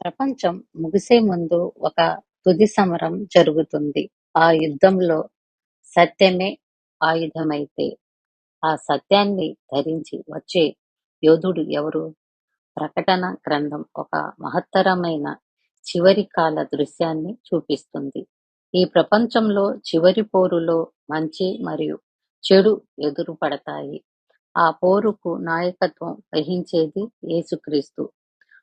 ప్రపంచం ముగిసే ముందు ఒక తుది సమరం జరుగుతుంది. ఆ యుద్ధంలో సత్యమే ఆయుధమైతే, ఆ సత్యాన్ని ధరించి వచ్చే యోధుడు ఎవరు? ప్రకటన గ్రంథం ఒక మహత్తరమైన చివరి కాల దృశ్యాన్ని చూపిస్తుంది. ఈ ప్రపంచంలో చివరి పోరులో మంచి మరియు చెడు ఎదురుపడతాయి. ఆ పోరుకు నాయకత్వం వహించేది యేసుక్రీస్తు.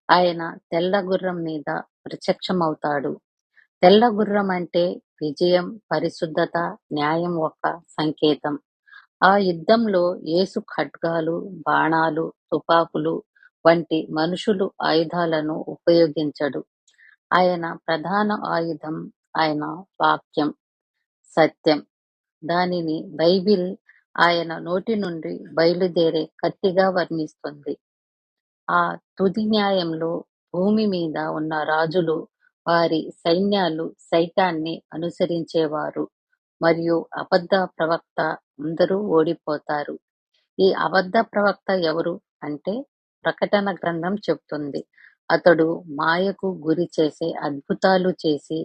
ఆయన తెల్ల గుర్రం మీద ప్రత్యక్షమవుతాడు. తెల్ల గుర్రం అంటే విజయం, పరిశుద్ధత, న్యాయం ఒక సంకేతం. ఆ యుద్ధంలో యేసు ఖడ్గాలు, బాణాలు, తుపాకులు వంటి మనుషులు ఆయుధాలను ఉపయోగించడు. ఆయన ప్రధాన ఆయుధం ఆయన వాక్యం, సత్యం. దానిని బైబిల్ ఆయన నోటి నుండి బయలుదేరే కత్తిగా వర్ణిస్తుంది. ఆ తుది న్యాయంలో భూమి మీద ఉన్న రాజులు, వారి సైన్యాలు సైతాన్ని అనుసరించేవారు మరియు అబద్ధ ప్రవక్త అందరూ ఓడిపోతారు. ఈ అబద్ధ ప్రవక్త ఎవరు అంటే ప్రకటన గ్రంథం చెబుతుంది. అతడు మాయకు గురి చేసే అద్భుతాలు చేసి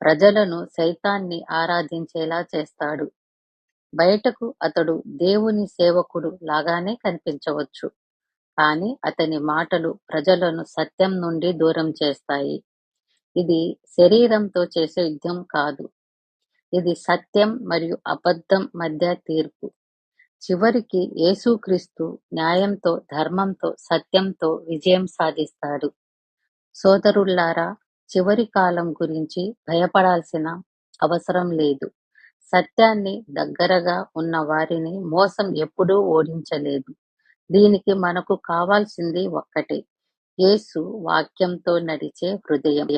ప్రజలను సైతాన్ని ఆరాధించేలా చేస్తాడు. బయటకు అతడు దేవుని సేవకుడు లాగానే కనిపించవచ్చు. కానీ అతని మాటలు ప్రజలను సత్యం నుండి దూరం చేస్తాయి. ఇది శరీరంతో చేసే యుద్ధం కాదు. ఇది సత్యం మరియు అబద్ధం మధ్య తీర్పు. చివరికి యేసుక్రీస్తు న్యాయంతో, ధర్మంతో, సత్యంతో విజయం సాధిస్తాడు. సోదరులారా, చివరి కాలం గురించి భయపడాల్సిన అవసరం లేదు. సత్యాన్ని దగ్గరగా ఉన్న వారిని మోసం ఎప్పుడూ ఓడించలేదు. దీనికి మనకు కావాల్సింది ఒక్కటే యేసు వాక్యంతో నడిచే హృదయం.